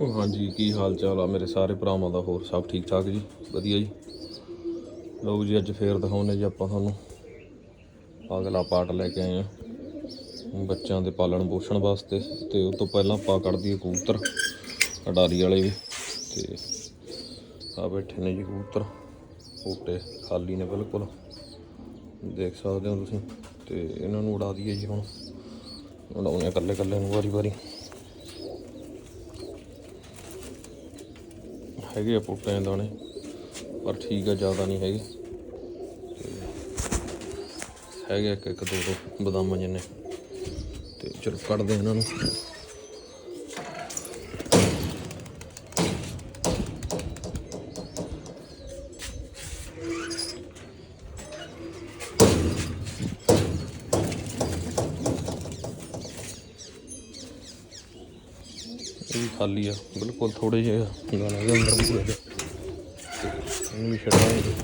ਉਹ ਹਾਂਜੀ, ਕੀ ਹਾਲ ਚਾਲ ਆ ਮੇਰੇ ਸਾਰੇ ਭਰਾਵਾਂ ਦਾ? ਹੋਰ ਸਭ ਠੀਕ ਠਾਕ ਜੀ? ਵਧੀਆ ਜੀ। ਲਓ ਜੀ, ਅੱਜ ਫੇਰ ਦਿਖਾਉਨੇ ਜੀ ਆਪਾਂ ਤੁਹਾਨੂੰ। ਅਗਲਾ ਪਾਰਟ ਲੈ ਕੇ ਆਏ ਆ। ਬੱਚਿਆਂ ਦੇ ਪਾਲਣ ਪੋਸ਼ਣ ਵਾਸਤੇ। ਤੇ ਉਸ ਤੋਂ ਪਹਿਲਾਂ ਆਪਾਂ ਕੱਢਦੀ ਕਬੂਤਰ, ਅਡਾਰੀ ਵਾਲੇ ਵੀ। ਤੇ ਆ ਬੈਠੇ ਨੇ ਜੀ ਕਬੂਤਰ। ਫੋਟੇ ਖਾਲੀ ਨੇ ਬਿਲਕੁਲ। ਦੇਖ ਸਕਦੇ ਹੋ ਤੁਸੀਂ। ਤੇ ਇਹਨਾਂ ਨੂੰ ਉਡਾ ਦਈਏ ਜੀ ਹੁਣ। ਉਡਾਉਣੇ ਆ ਇਕੱਲੇ ਇਕੱਲੇ ਨੂੰ ਵਾਰੀ ਵਾਰੀ ਹੈਗੇ ਆ ਪੁੱਟਾਂ ਦਾਣੇ, ਪਰ ਠੀਕ ਆ, ਜ਼ਿਆਦਾ ਨਹੀਂ ਹੈਗੇ। ਤੇ ਹੈਗੇ ਇੱਕ ਇੱਕ, ਦੋ ਦੋ ਬਦਾਮਾਂ ਜਿੰਨੇ। ਤੇ ਚਲੋ ਕੱਢਦੇ ਇਹਨਾਂ ਨੂੰ। ਖਾਲੀ ਆ। ਬਿਲਕੁਲ ਥੋੜੇ ਜਿਹੇ ਆ। ਦੇ ਅੰਦਰ ਪੂਰੇ ਦੇ ਇਹਨੂੰ ਵੀ ਛੱਡਾਂਗੇ।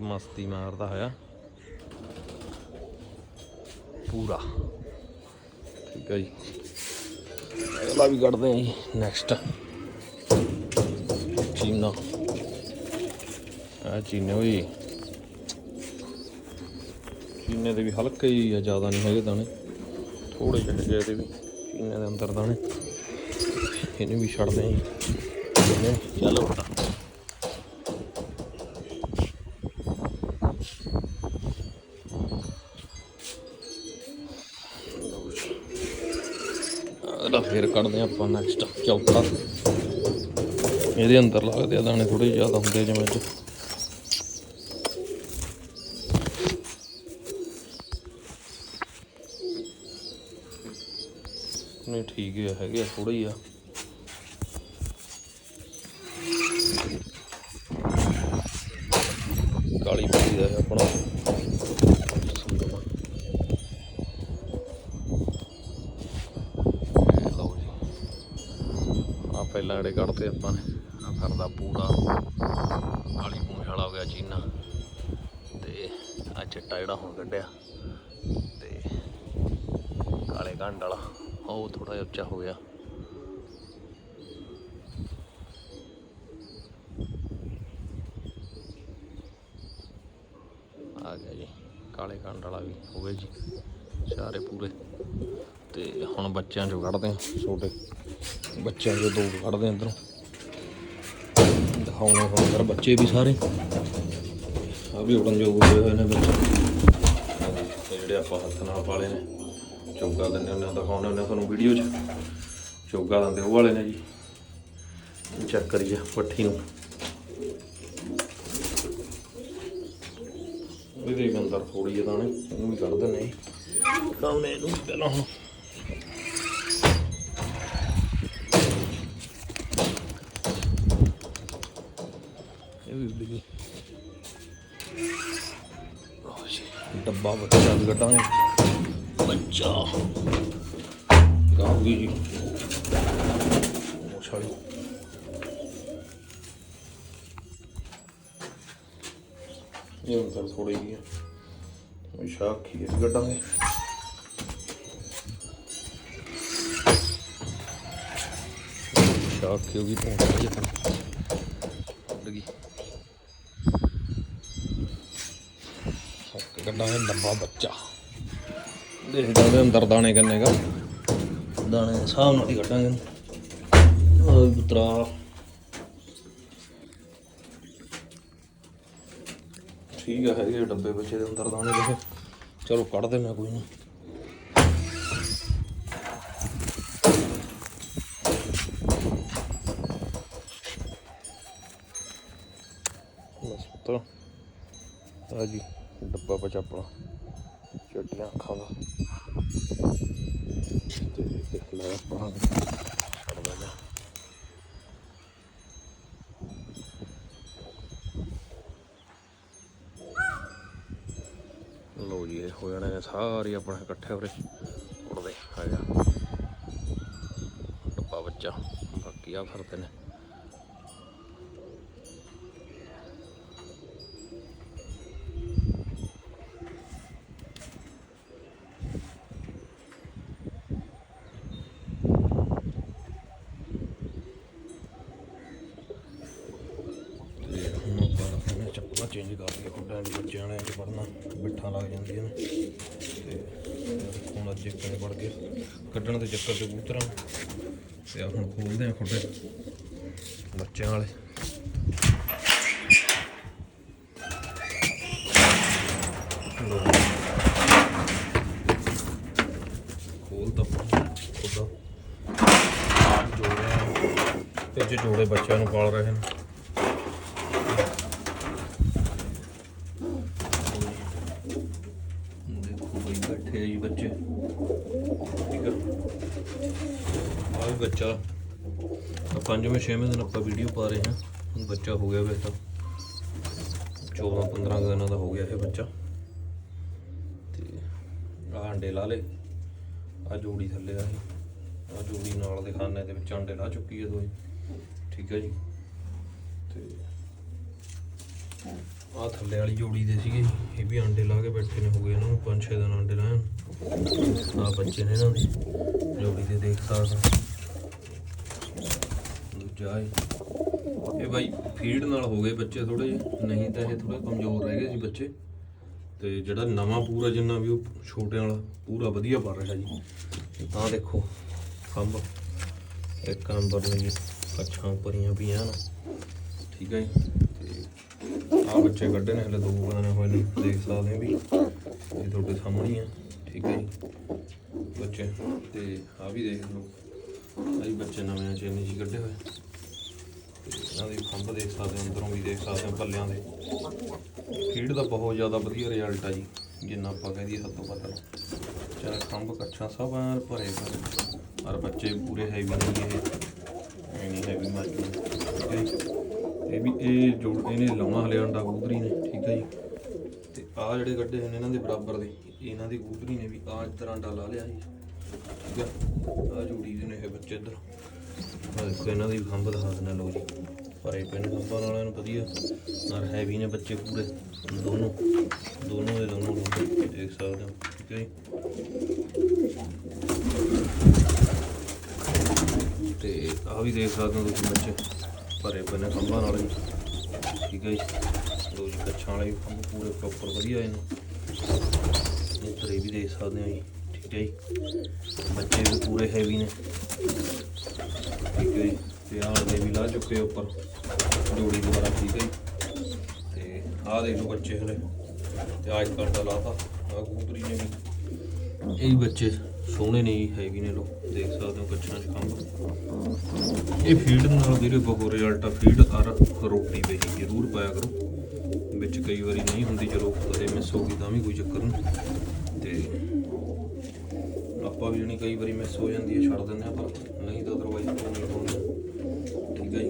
ਮਸਤੀ ਮਾਰਦਾ ਹੋਇਆ। ਪੂਰਾ। ਠੀਕ ਹੈ ਜੀ। ਅਗਲਾ ਵੀ ਕੱਢਦੇ ਹਾਂ ਜੀ ਨੈਕਸਟ ਚੀਨਾ। ਆ ਚੀਨੇ ਹੋਈ ਚੀਨੇ ਦੇ ਵੀ ਹਲਕੇ ਹੀ ਆ, ਜ਼ਿਆਦਾ ਨਹੀਂ ਹੈਗੇ ਦਾਣੇ। ਥੋੜੇ ਜਿਹੇ ਹੈਗੇ ਇਹਦੇ ਵੀ ਚੀਨੇ ਦੇ ਅੰਦਰ ਦਾਣੇ। ਇਹਨੂੰ ਵੀ ਛੱਡਦੇ ਆਂ ਇਹਨੇ ਚੱਲ ਉੱਡਾ ਅਗਲਾ ਫੇਰ ਕੱਢਦੇ ਆਂ ਆਪਾਂ ਨੈਕਸਟ ਚੌਥਾ। ਇਹਦੇ ਅੰਦਰ ਲੱਗਦੇ ਆ ਦਾਣੇ ਥੋੜੇ ਜ਼ਿਆਦਾ ਹੁੰਦੇ ਆ ਜਿਵੇਂ ਠੀਕ ਹੀ ਆ, ਹੈਗੇ ਆ ਥੋੜੇ ਹੀ ਆ। ਕਾਲੀ ਪੱਤੀ ਦਾ ਆਪਣਾ। ਇਹ ਲਓ ਜੀ। ਆ ਪਹਿਲਾਂ ਜਿਹੜੇ ਕੱਢਦੇ ਆਪਾਂ ਨੇ ਆ ਕਰਦਾ ਪੂਰਾ। ਕਾਲੀ ਪੂੰਛ ਵਾਲਾ ਹੋ ਗਿਆ ਚੀਨਾ। ਤੇ ਆ ਚਿੱਟਾ ਜਿਹੜਾ ਹੁਣ ਕੱਢਿਆ। ਤੇ ਕਾਲੇ ਗੰਢ ਵਾਲਾ। ਉਹ ਥੋੜਾ ਜਿਹਾ ਉੱਚਾ ਹੋ ਗਿਆ। ਆ ਗਿਆ ਜੀ, ਕਾਲੇ ਗੰਢ ਵਾਲਾ ਵੀ ਹੋ ਗਿਆ ਜੀ, ਸਾਰੇ ਪੂਰੇ। ਤੇ ਹੁਣ ਬੱਚਿਆਂ ਚੋਂ ਕੱਢਦੇ ਆ ਛੋਟੇ। ਬੱਚਿਆਂ ਚੋਂ ਦੋ ਕੱਢਦੇ ਆ ਅੰਦਰੋਂ ਦਿਖਾਉਣੇ ਹੁਣ ਅੰਦਰ ਬੱਚੇ ਵੀ ਸਾਰੇ। ਆ ਵੀ ਉੜਨ ਜੋਗ ਹੋਏ ਹੋਏ ਨੇ ਬੱਚੇ। ਜਿਹੜੇ ਆਪਾਂ ਹੱਥ ਨਾਲ ਪਾਲੇ ਨੇ। ਚੌਗਾ ਦਿੰਦੇ ਹੁੰਦੇ ਆ ਦਿਖਾਉਂਦੇ ਹੁੰਦੇ ਆ ਤੁਹਾਨੂੰ ਵੀਡੀਓ 'ਚ। ਚੌਗਾ ਦਿੰਦੇ ਉਹ ਵਾਲੇ ਨੇ ਜੀ। ਚੈੱਕ ਕਰੀਏ ਪੱਠੀ ਨੂੰ। ਇਹਦੇ ਅੰਦਰ ਥੋੜੀ ਜਿਹੀ ਦਾਣੇ ਉਹ ਵੀ ਕੱਢ ਦਿੰਦੇ ਜੀ ਕਾਉਨੇ ਇਹਨੂੰ ਪਹਿਲਾਂ ਹੁਣ। ਇਹ ਵੀ ਉੱਡ ਗਈ ਲਓ ਜੀ, ਡੱਬਾ ਬੱਚਾ ਵੀ ਕੱਢਾਂਗੇ ਬੱਚਾ ਇਹ ਅੰਦਰ ਥੋੜੀ ਜਿਹੀ ਹੈ ਉਹ ਸ਼ਾਖੀ ਕੱਢਾਂਗੇ ਸ਼ਾਖੀ ਹੋ ਗਈ ਤੋਂ ਉੱਡ ਗਈ ਇੱਕ ਕੱਢਾਂਗੇ ਡੱਬਾ ਬੱਚਾ ਦੇਖਦਾ ਉਹਦੇ ਅੰਦਰ ਦਾਣੇ ਕਿੰਨੇ ਗਾ ਦਾਣੇ ਹਿਸਾਬ ਨਾਲ ਹੀ ਕੱਢਾਂਗੇ। ਉਹ ਪੁੱਤਰਾ। ਠੀਕ ਆ ਹੈਗੇ ਡੱਬੇ ਬੱਚੇ ਦੇ ਅੰਦਰ ਦਾਣੇ ਦੇਖੋ। ਚਲੋ ਕੱਢ ਦੇਣਾ ਕੋਈ ਨਾ। ਬਸ ਪੁੱਤਰ। ਆ ਜੀ ਡੱਬਾ ਬਚਾ ਆਪਣਾ ਚਿੱਟੀਆਂ ਅੱਖਾਂ ਦਾ ਤੇ ਦੇਖ ਲੈ ਆਪਾਂ ਛੱਡ ਦਿੰਦੇ ਹਾਂ। ਜੀ, ਇਹ ਹੋ ਜਾਣੇ ਨੇ ਸਾਰੇ ਆਪਣੇ ਇਕੱਠੇ ਉਰੇ। ਉੜਦੇ ਆ ਜਾ ਡੱਬਾ ਬੱਚਾ, ਬਾਕੀ ਆ ਫਿਰਦੇ ਨੇ ਆ ਚੇਂਜ ਕਰ ਲਈਏ ਖੁੱਡਾਂ ਦੇ ਬੱਚਿਆਂ ਨੇ ਚ ਪੜਨਾ ਬਿੱਠਾਂ ਲੱਗ ਜਾਂਦੀਆਂ ਨੇ ਤੇ ਹੁਣ ਅੱਜ ਇੱਕ ਨੇ ਪੜ ਕੇ ਕੱਢਣ ਦੇ ਚੱਕਰ ਤੇ ਕਬੂਤਰਾਂ ਤੇ ਆ ਹੁਣ ਖੋਲਦੇ ਆ ਖੁੱਡੇ ਬੱਚਿਆਂ ਵਾਲੇ। ਲਓ ਜੀ। ਖੋਲ ਤਾਂ ਖੁੱਡਾ ਤੇ ਜੇ ਜੋੜੇ ਬੱਚਿਆਂ ਨੂੰ ਪਾਲ ਰਹੇ ਨੇ ਦੇਖੋ ਬਈ, ਬੈਠੇ ਆ ਜੀ ਬੱਚੇ। ਠੀਕ ਆ? ਆ ਵੀ ਬੱਚਾ। ਪੰਜਵੇਂ, ਛੇਵੇਂ ਦਿਨ ਆਪਾਂ ਵੀਡੀਓ ਪਾ ਰਹੇ ਹਾਂ। ਹੁਣ ਬੱਚਾ ਹੋ ਗਿਆ ਵੈਸੇ ਤਾਂ। 14 15 ਕੁ ਦਿਨਾਂ ਦਾ ਹੋ ਗਿਆ ਇਹ ਬੱਚਾ। ਤੇ ਆ ਅੰਡੇ ਲਾ ਲੇ ਆ ਜੋੜੀ ਥੱਲੇ ਆ ਇਹ। ਆ ਜੋੜੀ ਨਾਲ ਦੇ ਖਾਨੇ ਦੇ ਵਿੱਚ ਅੰਡੇ ਲਾ ਚੁੱਕੀ ਹੈ ਦੋਈ ਠੀਕ ਹੈ ਜੀ? ਤੇ ਆ ਥੱਲੇ ਵਾਲੀ ਜੋੜੀ ਦੇ ਸੀਗੇ। ਇਹ ਵੀ ਆਂਡੇ ਲਾ ਕੇ ਬੈਠੇ ਨੇ, ਹੋ ਗਏ ਇਹਨਾਂ ਨੂੰ 5-6 ਦਿਨ ਆਂਡੇ ਲਾਏ ਆ ਬੱਚੇ ਨੇ ਇਹਨਾਂ ਦੇ, ਜੋੜੀ ਦੇ ਦੇਖ ਸਕਦੇ ਦੂਜਾ ਇਹ। ਬਾਈ ਫੀਡ ਨਾਲ ਹੋ ਗਏ ਬੱਚੇ ਥੋੜੇ ਨਹੀਂ ਤਾਂ ਇਹ ਥੋੜੇ ਕਮਜ਼ੋਰ ਰਹਿ ਗਏ ਸੀ ਬੱਚੇ। ਤੇ ਜਿਹੜਾ ਨਵਾਂ ਪੂਰਾ ਜਿੰਨਾ ਵੀ ਉਹ ਛੋਟੇ ਵਾਲਾ, ਪੂਰਾ ਵਧੀਆ ਪੜ ਰਿਹਾ ਜੀ। ਤਾਂ ਦੇਖੋ, ਖੰਭ। ਇੱਕ ਨੰਬਰ ਨੇ ਜੀ ਅੱਛਾ ਭਰੀਆਂ ਪਈਆਂ ਨਾ ਠੀਕ ਹੈ ਜੀ। ਆ ਬੱਚੇ ਕੱਢੇ ਨੇ, ਹਲੇ ਦੋ ਬਣੇ ਹੋਏ ਨੇ, ਦੇਖ ਸਕਦੇ ਹੋ ਵੀ ਇਹ ਤੁਹਾਡੇ ਸਾਹਮਣੇ ਆ, ਠੀਕ ਹੈ ਜੀ। ਬੱਚੇ, ਤੇ ਆ ਵੀ ਦੇਖ ਲਓ ਆਈ ਬੱਚੇ ਨਵੇਂ ਚੇਨੀ ਜੀ ਕੱਢੇ ਹੋਏ ਇਹਨਾਂ ਦੇ ਖੰਭ ਦੇਖ ਸਕਦੇ ਹੋ ਅੰਦਰੋਂ ਵੀ ਦੇਖ ਸਕਦੇ ਹੋ ਪੱਲਿਆਂ ਦੇ। ਫੀਡ ਦਾ ਬਹੁਤ ਜ਼ਿਆਦਾ ਵਧੀਆ ਰਿਜ਼ਲਟ ਆ ਜੀ, ਜਿੰਨਾ ਆਪਾਂ ਕਹਿ ਦਈਏ ਸਭ ਤੋਂ ਵੱਧ। ਚਾਹੇ ਖੰਭ ਕੱਛਾ ਸਭ ਐਨ ਭਰੇ ਪਏ ਔਰ ਬੱਚੇ ਪੂਰੇ ਹੈਵੀ ਨਹੀਂ ਇਹ। ਐਨੀ ਹੈਵੀ ਮੱਝ ਠੀਕ ਹੈ ਇਹ ਵੀ, ਇਹ ਜੋੜ, ਇਹਨੇ ਲਾਉਣਾ ਹਲੇ ਅੰਡਾ ਕਬੂਤਰੀ ਨੇ, ਠੀਕ ਹੈ ਜੀ। ਤੇ ਆ ਜਿਹੜੇ ਗੱਡੇ ਹਨ ਇਹਨਾਂ ਦੇ ਬਰਾਬਰ ਦੇ, ਇਹਨਾਂ ਦੀ ਕਬੂਤਰੀ ਨੇ ਵੀ ਆ ਇਸ ਤਰ੍ਹਾਂ ਅੰਡਾ ਲਾ ਲਿਆ ਜੀ, ਠੀਕ ਹੈ ਆ ਜੋੜੀ ਦੇ ਨੇ ਇਹ ਬੱਚੇ ਇੱਧਰ। ਆਹ ਦੇਖੋ ਇਹਨਾਂ ਦੀ ਵੀ ਖੰਭ ਦਿਖਾ ਦਿੰਦਾ ਲਓ ਜੀ। ਭਰੇ ਪਏ ਨੇ ਖੰਭਾਂ ਨਾਲ ਇਹਨੂੰ ਵਧੀਆ, ਨਾਲ ਹੈਵੀ ਨੇ ਬੱਚੇ ਪੂਰੇ, ਦੋਨੋਂ ਦੋਨੋਂ ਦੇ ਦੋਨੋਂ ਦੇਖ ਸਕਦੇ ਹੋ, ਠੀਕ ਹੈ ਜੀ। ਤੇ ਆ ਵੀ ਦੇਖ ਸਕਦੇ ਹੋ ਤੁਸੀਂ ਬੱਚੇ। ਭਰੇ ਪਏ ਨੇ ਖੰਭਾਂ ਨਾਲ ਜੀ ਠੀਕ ਹੈ ਜੀ। ਲੋ ਜੀ, ਕੱਛਾਂ ਵਾਲੇ ਵੀ ਖੰਭ ਪੂਰੇ ਪ੍ਰੋਪਰ ਵਧੀਆ ਇਹਨੂੰ ਇੱਧਰ ਇਹ ਵੀ ਦੇਖ ਸਕਦੇ ਹੋ ਜੀ। ਠੀਕ ਹੈ ਜੀ। ਬੱਚੇ ਵੀ ਪੂਰੇ ਹੈਵੀ ਨੇ। ਠੀਕ ਹੈ ਜੀ। ਤੇ ਆਹ ਦੇ ਵੀ ਲਾ ਚੁੱਕੇ ਉੱਪਰ। ਜੋੜੀ ਦੁਆਰਾ ਠੀਕ ਹੈ ਜੀ। ਤੇ ਆਹ ਦੇਖ ਲਓ ਬੱਚੇ ਹਲੇ। ਤੇ ਆਜ ਕਰਦਾ ਲਾਤਾ। ਆ ਕਬੂਤਰੀ ਨੇ ਵੀ। ਇਹ ਵੀ ਬੱਚੇ। ਸੋਹਣੇ ਨੇ ਜੀ ਹੈਵੀ ਨੇ ਲੋ ਦੇਖ ਸਕਦੇ ਹੋ ਕੱਛਾਂ 'ਚ ਖੰਭ ਇਹ ਫੀਡ ਨਾਲ ਵੀਰੇ ਬਹੁਤ ਰਿਜ਼ਲਟ ਆ ਫੀਡ ਅਰ ਰੋਟੀ ਵੇ ਜ਼ਰੂਰ ਪਾਇਆ ਕਰੋ। ਵਿੱਚ ਕਈ ਵਾਰੀ ਨਹੀਂ ਹੁੰਦੀ ਚਲੋ ਕਦੇ ਮਿਸ ਹੋ ਗਈ ਤਾਂ ਵੀ ਕੋਈ ਚੱਕਰ ਨਹੀਂ। ਤੇ ਆਪਾਂ ਵੀ ਜਣੀ ਕਈ ਵਾਰੀ ਮਿਸ ਹੋ ਜਾਂਦੀ ਹੈ, ਛੱਡ ਦਿੰਦੇ ਆ ਪਰ ਨਹੀਂ ਤਾਂ ਅਦਰਵਾਈਜ਼ ਨਹੀਂ ਹੁੰਦਾ ਠੀਕ ਹੈ ਜੀ।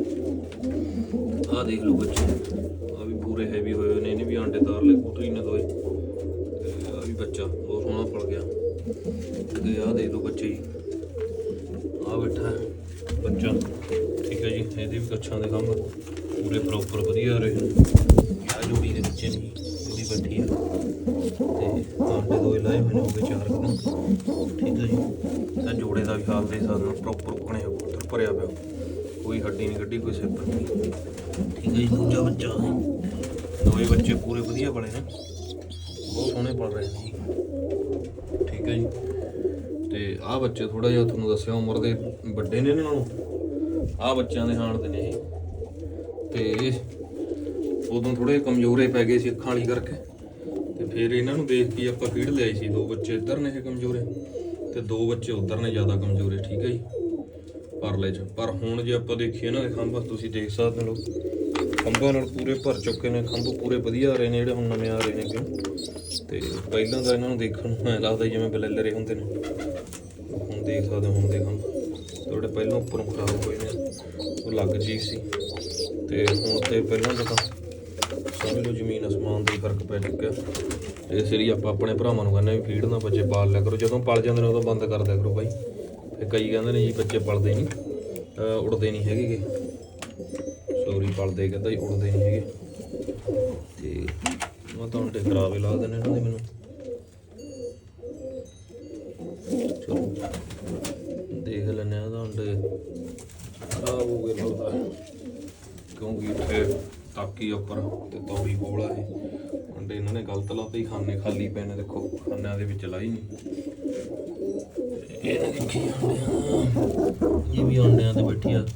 ਆਹ ਦੇਖ ਲਓ ਬੱਚੇ ਆ ਵੀ ਪੂਰੇ ਹੈਵੀ ਹੋਏ ਹੋਏ ਨੇ, ਇਹਨੇ ਵੀ ਆਂਡੇ ਤਾਰ ਲਏ ਕੂਤਰੀ ਨੇ ਦੋਏ। ਤੇ ਆ ਵੀ ਬੱਚਾ, ਬਹੁਤ ਸੋਹਣਾ ਪਲ ਗਿਆ। ਤੇ ਆਹ ਦੇ ਦੋ ਬੱਚੇ ਜੀ। ਆ ਬੈਠਾ ਬੱਚਾ। ਠੀਕ ਹੈ ਜੀ, ਇਹਦੇ ਵੀ ਕੱਛਾਂ ਦੇ ਕੰਮ ਪੂਰੇ ਪ੍ਰੋਪਰ ਵਧੀਆ ਰਹੇ ਆ ਜੋੜੀ ਦੇ ਬੱਚੇ ਨੇ ਉਹਦੀ ਬੈਠੀ ਆ ਤੇ ਆਂਡੇ ਦੋ ਲਾਏ ਹੋਏ ਨੇ ਹੋ ਗਏ ਚਾਰ ਠੀਕ ਹੈ ਜੀ। ਤਾਂ ਜੋੜੇ ਦਾ ਵੀ ਹਾਲ ਦੇ ਸਾਥ ਪ੍ਰੋਪਰ ਉਕਣੇ ਉੱਤਰ ਭਰਿਆ ਪਿਆ। ਕੋਈ ਹੱਡੀ ਨਹੀਂ ਕੱਢੀ, ਕੋਈ ਸਿੱਪ ਨਹੀਂ। ਠੀਕ ਹੈ ਜੀ, ਦੂਜਾ ਬੱਚਾ। ਦੋਵੇਂ ਬੱਚੇ ਪੂਰੇ ਵਧੀਆ ਬਣੇ ਨੇ। ਬਹੁਤ ਸੋਹਣੇ ਪੜ ਰਹੇ ਨੇ। ਠੀਕ ਹੈ ਜੀ। ਤੇ ਆਹ ਬੱਚੇ ਥੋੜਾ ਜਿਹਾ ਤੁਹਾਨੂੰ ਦੱਸਿਆ, ਉਮਰ ਦੇ ਵੱਡੇ ਨੇ ਇਹਨਾਂ ਨਾਲੋਂ। ਆਹ ਬੱਚਿਆਂ ਦੇ ਹਾਣ ਦੇ ਨੇ ਇਹ। ਤੇ ਉਦੋਂ ਥੋੜੇ ਕਮਜ਼ੋਰੇ ਪੈ ਗਏ ਸੀ ਅੱਖਾਂ ਵਾਲੀ ਕਰਕੇ। ਤੇ ਫਿਰ ਇਹਨਾਂ ਨੂੰ ਦੇਖ ਕੇ ਆਪਾਂ ਫੀਡ ਲਿਆਈ ਸੀ। ਦੋ ਬੱਚੇ ਇੱਧਰ ਨੇ ਇਹ ਕਮਜ਼ੋਰੇ ਤੇ ਦੋ ਬੱਚੇ ਉੱਧਰ ਨੇ ਜ਼ਿਆਦਾ ਕਮਜ਼ੋਰੇ। ਠੀਕ ਹੈ ਜੀ। ਪਰਲੇ ਚ। ਪਰ ਹੁਣ ਜੇ ਆਪਾਂ ਦੇਖੀਏ ਇਹਨਾਂ ਦੇ ਖੰਭ, ਤੁਸੀਂ ਦੇਖ ਸਕਦੇ ਹੋ। ਖੰਭਾਂ ਨਾਲ ਪੂਰੇ ਭਰ ਚੁੱਕੇ ਨੇ, ਖੰਭ ਪੂਰੇ ਵਧੀਆ ਆ ਰਹੇ ਨੇ, ਜਿਹੜੇ ਹੁਣ ਨਵੇਂ ਆ ਰਹੇ ਨੇ ਕਿਉਂ ਤੇ ਪਹਿਲਾਂ ਤਾਂ ਇਹਨਾਂ ਨੂੰ ਦੇਖਣ ਨੂੰ ਐਂ ਲੱਗਦਾ ਜਿਵੇਂ ਬਲੇਲਰੇ ਹੁੰਦੇ ਨੇ। ਹੁਣ ਦੇਖ ਸਕਦੇ ਹੋ, ਹੁਣ ਦੇ ਖੰਭ। ਥੋੜੇ ਪਹਿਲਾਂ ਉੱਪਰੋਂ ਖਰਾਬ ਹੋਏ ਨੇ। ਉਹ ਲੱਗ ਜੀ ਸੀ। ਤੇ ਹੁਣ ਤੇ ਪਹਿਲਾਂ ਤੋਂ ਤਾਂ ਸਮਝ ਲਓ ਜ਼ਮੀਨ ਅਸਮਾਨ ਦਾ ਫ਼ਰਕ ਪੈ ਚੁੱਕਿਆ। ਇਸ ਲਈ ਆਪਾਂ ਆਪਣੇ ਭਰਾਵਾਂ ਨੂੰ ਕਹਿੰਦੇ ਵੀ ਫੀਡ ਨਾ ਬੱਚੇ ਪਾਲ ਲਿਆ ਕਰੋ। ਜਦੋਂ ਪਲ ਜਾਂਦੇ ਨੇ, ਉਦੋਂ ਬੰਦ ਕਰ ਦਿਆ ਕਰੋ ਬਾਈ। ਫਿਰ ਕਈ ਕਹਿੰਦੇ ਨੇ ਜੀ ਬੱਚੇ ਪਲਦੇ ਨਹੀਂ, ਅਹ ਉੜਦੇ ਨਹੀਂ ਹੈਗੇ ਸੋਰੀ ਪਲਦੇ ਕਹਿੰਦਾ ਜੀ ਉੜਦੇ ਨਹੀਂ ਹੈਗੇ। ਤੇ ਮੈਂ ਤਾਂ ਅੰਡੇ ਖਰਾਬ ਲਾ ਦੇਣੇ ਇਹਨਾਂ ਦੇ ਮੈਨੂੰ। ਚਲੋ ਦੇਖ ਲੈਨੇ ਆ ਤਾਂ ਅੰਡੇ ਖਰਾਬ ਹੋ ਗਏ ਲੱਗਦਾ। ਕਿਉਂਕਿ ਇੱਥੇ ਤੱਕ ਉੱਪਰ ਤੇ ਤੌੜੀ ਕੋਲ ਆ ਇਹ। ਅੰਡੇ ਇਹਨਾਂ ਨੇ ਗਲਤ ਲਾਤੇ ਹੀ, ਖਾਨੇ ਖਾਲੀ ਪਏ ਨੇ ਦੇਖੋ, ਖਾਨਿਆਂ ਦੇ ਵਿੱਚ ਲਾਈ ਨਹੀਂ। ਇਹ ਦੇਖੀ ਜਾਂਦੇ ਆ ਇਹ ਵੀ ਅੰਡਿਆਂ ਤੇ ਬੈਠੀ ਆ।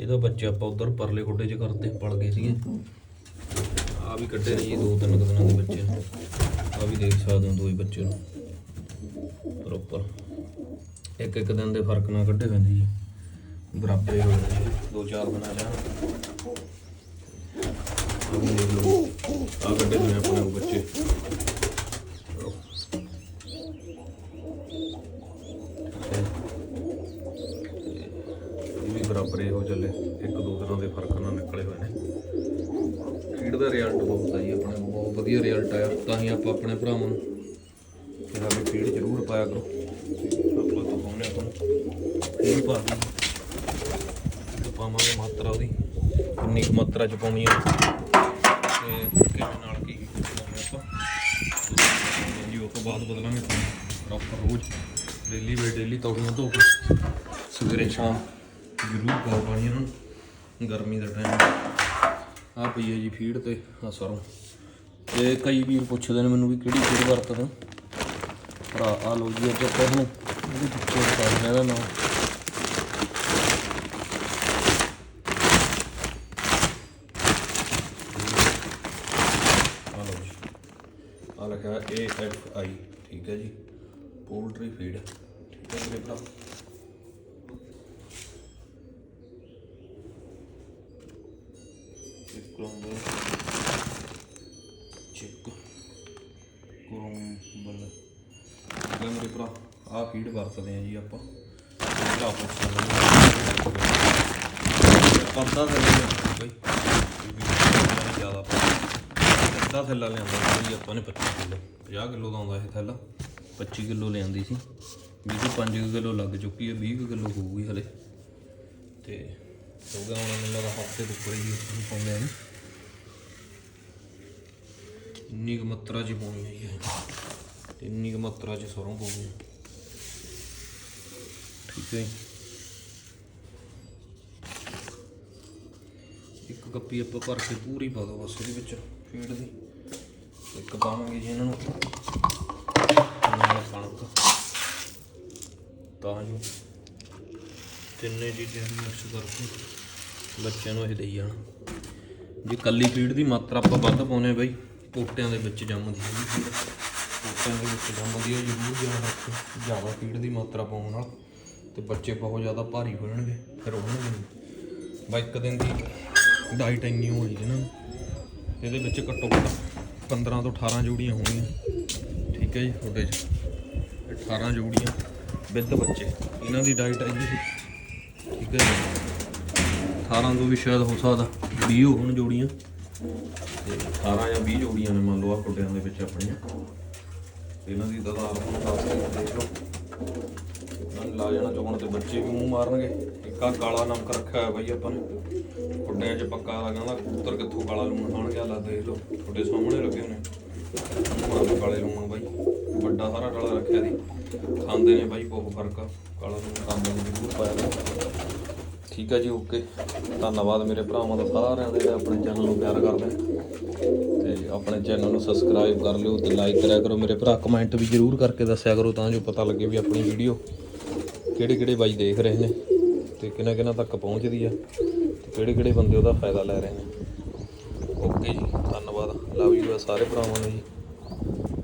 ਇਹਦਾ ਬੱਚਾ ਆਪਾਂ ਉਧਰ ਪਰਲੇ ਖੁੱਡੇ 'ਚ ਕਰਤੇ ਪਲ ਗਏ ਸੀਗੇ। ਆ ਵੀ ਕੱਢੇ ਨੇ ਜੀ, ਦੋ ਤਿੰਨ ਕੁ ਦਿਨਾਂ ਦੇ ਬੱਚੇ ਆ ਵੀ ਦੇਖ ਸਕਦੇ ਹੋ ਦੋ ਹੀ ਬੱਚੇ ਨੂੰ। ਪ੍ਰੋਪਰ। ਇੱਕ ਇੱਕ ਦਿਨ ਦੇ ਫ਼ਰਕ ਨਾਲ ਕੱਢੇ ਪੈਂਦੇ ਜੀ। ਬਰਾਬਰ ਹੀ ਹੋਏ ਦੋ ਚਾਰ ਦਿਨਾਂ ਜਾਂ ਆ ਵੀ ਦੇਖ ਲਓ। ਆ ਕੱਢੇ ਨੇ ਆਪਣੇ ਉਹ ਬੱਚੇ ਇਹ ਵੀ ਬਰਾਬਰ ਹੀ ਹੋ ਚੱਲੇ ਇੱਕ ਦੋ ਦਿਨਾਂ ਦੇ ਫ਼ਰਕ ਨਾਲ ਨਿਕਲੇ ਹੋਏ ਨੇ ਫੀਡ ਦਾ ਰਿਜ਼ਲਟ ਬਹੁਤ ਆ ਜੀ ਆਪਣੇ ਕੋਲ ਬਹੁਤ ਵਧੀਆ ਰਿਜ਼ਲਟ ਆਇਆ ਤਾਂ ਹੀ ਆਪਾਂ ਆਪਣੇ ਭਰਾਵਾਂ ਨੂੰ। ਕਿਹਾ ਵੀ ਫੀਡ ਜ਼ਰੂਰ ਪਾਇਆ ਕਰੋ। ਆਪਾਂ ਤੋਂ ਪਾਉਣੇ ਆਪਾਂ ਫੀਡ ਪਾ ਦੀ ਪਾਵਾਂਗੇ ਮਾਤਰਾ ਉਹਦੀ। ਕਿੰਨੀ ਕੁ ਮਾਤਰਾ ਚ ਪਾਉਣੀ ਆ। ਤੇ ਕਿਵੇਂ ਨਾਲ ਕੀ ਕੀ ਪਾਉਣੇ ਆਪਾਂ? ਜੀ, ਉਹ ਤੋਂ ਬਾਅਦ ਬਦਲਾਂਗੇ ਪ੍ਰੋਪਰ ਰੋਜ਼ ਡੇਲੀ ਵੇ ਡੇਲੀ ਤੌੜੀਆਂ ਧੋ ਕੇ ਸਵੇਰੇ ਸ਼ਾਮ ਜ਼ਰੂਰ ਪਾਉਣੀ ਪਾਣੀ ਇਹਨਾਂ ਨੂੰ ਗਰਮੀ ਦਾ ਟਾਈਮ ਆ। ਪਈ ਹੈ ਜੀ ਫੀਡ ਤੇ ਆ ਸਰੋਂ। ਤੇ ਕਈ ਵੀਰ ਪੁੱਛਦੇ ਨੇ ਮੈਨੂੰ ਵੀ ਕਿਹੜੀ ਫੀਡ ਵਰਤਦੇ। ਭਰਾ, ਆ ਲੋ ਜੀ ਅੱਜ ਆਪਾਂ ਨੂੰ ਇਹਦੇ ਪਿੱਛੇ ਕਰ ਦਿੰਦੇ ਇਹਦਾ ਆ ਲਿਖਿਆ ਏ ਐਫ ਆਈ ਠੀਕ ਹੈ ਜੀ। ਪੋਲਟਰੀ ਫੀਡ ਠੀਕ ਹੈ ਮੇਰੇ ਭਰਾ ਠੀਕ ਹੈ ਮੇਰੇ ਭਰਾ। ਆ ਫੀਡ ਵਰਤਦੇ ਆ ਜੀ ਆਪਾਂ। ਭਰਾ ਪੁੱਛਦੇ ਨੇ ਥੱਲੇ ਲਿਆਂਦਾ ਬਈ। ਜ਼ਿਆਦਾ ਅੱਧਾ ਥੈਲਾ ਲਿਆਂਦਾ ਸੀ ਆਪਾਂ ਨੇ 25 ਕਿਲੋ। 50 ਕਿਲੋ ਦਾ ਆਉਂਦਾ ਇਹ ਥੈਲਾ। 25 ਕਿਲੋ ਲਿਆਂਦੀ ਸੀ। ਵੀ ਤੋਂ 5 ਕਿਲੋ ਲੱਗ ਚੁੱਕੀ ਹੈ 20 ਕਿਲੋ ਹੋਊਗੀ ਹਲੇ। ਤੇ ਹੋ ਗਿਆ ਹੁਣ ਮੈਨੂੰ ਲੱਗਦਾ ਹਫ਼ਤੇ ਤੋਂ ਉੱਪਰ ਹੀ ਪਾਉਂਦੇ ਆ ਇੰਨੀ ਕੁ ਮਾਤਰਾ ਚ ਪਾਉਣੀ ਹੈ ਜੀ ਤੇ ਇੰਨੀ ਕੁ ਮਾਤਰਾ ਚ ਸਰੋਂ ਪਾਉਣੀ ਠੀਕ ਹੈ ਜੀ। ਇੱਕ ਕੱਪੀ ਆਪਾਂ ਭਰ ਕੇ ਪੂਰੀ ਪਾ ਦੋ ਬਸ ਉਹਦੇ ਵਿੱਚ ਫੀਡ ਦੀ। ਇੱਕ ਪਾਵਾਂਗੇ ਜੀ ਇਹਨਾਂ ਨੂੰ। ਨਾਲ ਕਣਕ। ਤਾਂ ਜੋ ਤਿੰਨੇ ਚੀਜ਼ਾਂ ਨੂੰ ਮਿਕਸ ਕਰਕੇ ਬੱਚਿਆਂ ਨੂੰ ਇਹ ਦੇਈ ਜਾਣਾ। ਜੇ ਕੱਲੀ ਫੀਡ ਦੀ ਮਾਤਰਾ ਆਪਾਂ ਵੱਧ ਪਾਉਨੇ ਬਈ, ਪੋਟਿਆਂ ਦੇ ਵਿੱਚ ਜੰਮਦੀ ਹੈ ਜੀ ਫੀਡ ਪੋਟਿਆਂ ਦੇ ਵਿੱਚ ਜੰਮਦੀ ਹੈ, ਜ਼ਰੂਰ ਧਿਆਨ ਰੱਖੋ ਜ਼ਿਆਦਾ ਫੀਡ ਦੀ ਮਾਤਰਾ ਪਾਉਣ ਨਾਲ ਤੇ ਬੱਚੇ ਬਹੁਤ ਜ਼ਿਆਦਾ ਭਾਰੀ ਹੋ ਜਾਣਗੇ ਫਿਰ ਉਹਨਾਂ ਨੂੰ ਬਈ ਇੱਕ ਦਿਨ ਦੀ ਡਾਈਟ ਇੰਨੀ ਹੋਣੀ ਇਹਨਾਂ ਨੂੰ, ਇਹਦੇ ਵਿੱਚ ਘੱਟੋ ਘੱਟ 15 ਤੋਂ 18 ਜੋੜੀਆਂ ਹੋਣਗੀਆਂ। ਠੀਕ ਹੈ ਜੀ, ਤੁਹਾਡੇ 'ਚ ਇਹ 18 ਜੋੜੀਆਂ ਵਿਦ ਬੱਚੇ। ਇਹਨਾਂ ਦੀ ਡਾਈਟ ਹੈ ਜੀ ਠੀਕ ਹੈ ਜੀ। 18 ਤੋਂ ਵੀ ਸ਼ਾਇਦ ਹੋ ਸਕਦਾ 20 ਹੋਣ ਜੋੜੀਆਂ। ਤੇ 18 ਜਾਂ 20 ਜੋੜੀਆਂ ਨੇ ਮੰਨ ਲਓ ਆ ਕੁੱਟਿਆਂ ਦੇ ਵਿੱਚ ਆਪਣੀਆਂ। ਇਹਨਾਂ ਦੀ ਤਾਦਾਦ ਨੂੰ ਦੱਸ ਕੇ ਦੇਖ। ਲਓ ਇਹਨਾਂ ਨੇ ਲਾ ਜਾਣਾ ਚੋਣ ਤੇ ਬੱਚੇ ਵੀ ਮੂੰਹ ਮਾਰਨਗੇ। ਇੱਕ ਆਹ ਕਾਲਾ ਨਮਕ ਰੱਖਿਆ ਹੋਇਆ ਬਾਈ ਆਪਾਂ ਨੇ। ਕੁੱਡਿਆਂ 'ਚ ਪੱਕਾ ਦਾ ਕਹਿੰਦਾ ਕਬੂਤਰ ਕਿੱਥੋਂ ਕਾਲਾ ਲੂਣ ਖਾਣਗੇ ਆ ਲਾ ਦੇਖ ਲਓ। ਤੁਹਾਡੇ ਸਾਹਮਣੇ ਲੱਗੇ ਹੋਣੇ। ਮਾਰ ਕਾਲੇ ਲੂਣ ਬਾਈ। ਵੱਡਾ ਸਾਰਾ ਡਾਲਾ ਰੱਖਿਆ ਦੀ ਖਾਂਦੇ ਨੇ ਬਾਈ, ਬਹੁਤ ਫ਼ਰਕ ਆ। ਕਾਲਾ ਲੂਣ ਖਾਂਦੇ ਨੇ ਜ਼ਰੂਰ ਪਾਇਆ। ਠੀਕ ਆ ਜੀ ਓਕੇ ਧੰਨਵਾਦ ਮੇਰੇ ਭਰਾਵਾਂ ਦਾ ਸਾਰਿਆਂ ਦੇ, ਜਿਹੜੇ ਆਪਣੇ ਚੈਨਲ ਨੂੰ ਪਿਆਰ ਕਰਦੇ ਨੇ। ਤੇ ਆਪਣੇ ਚੈਨਲ ਨੂੰ ਸਬਸਕ੍ਰਾਈਬ ਕਰ ਲਿਓ ਤੇ ਲਾਈਕ ਕਰਿਆ ਕਰੋ। ਮੇਰੇ ਭਰਾ ਕਮੈਂਟ ਵੀ ਜ਼ਰੂਰ ਕਰਕੇ ਦੱਸਿਆ ਕਰੋ ਤਾਂ ਜੋ ਪਤਾ ਲੱਗੇ ਵੀ ਆਪਣੀ ਵੀਡੀਓ ਕਿਹੜੇ ਕਿਹੜੇ ਬਾਈ ਦੇਖ ਰਹੇ ਨੇ ਤੇ ਕਿਹਨਾਂ ਕਿਹਨਾਂ ਤੱਕ ਪਹੁੰਚਦੀ ਆ ਤੇ ਕਿਹੜੇ ਕਿਹੜੇ ਬੰਦੇ ਉਹਦਾ ਫਾਇਦਾ ਲੈ ਰਹੇ ਨੇ। ਓਕੇ ਜੀ, ਧੰਨਵਾਦ। ਲਵ ਯੂ ਆ ਸਾਰੇ ਭਰਾਵਾਂ ਨੂੰ ਜੀ।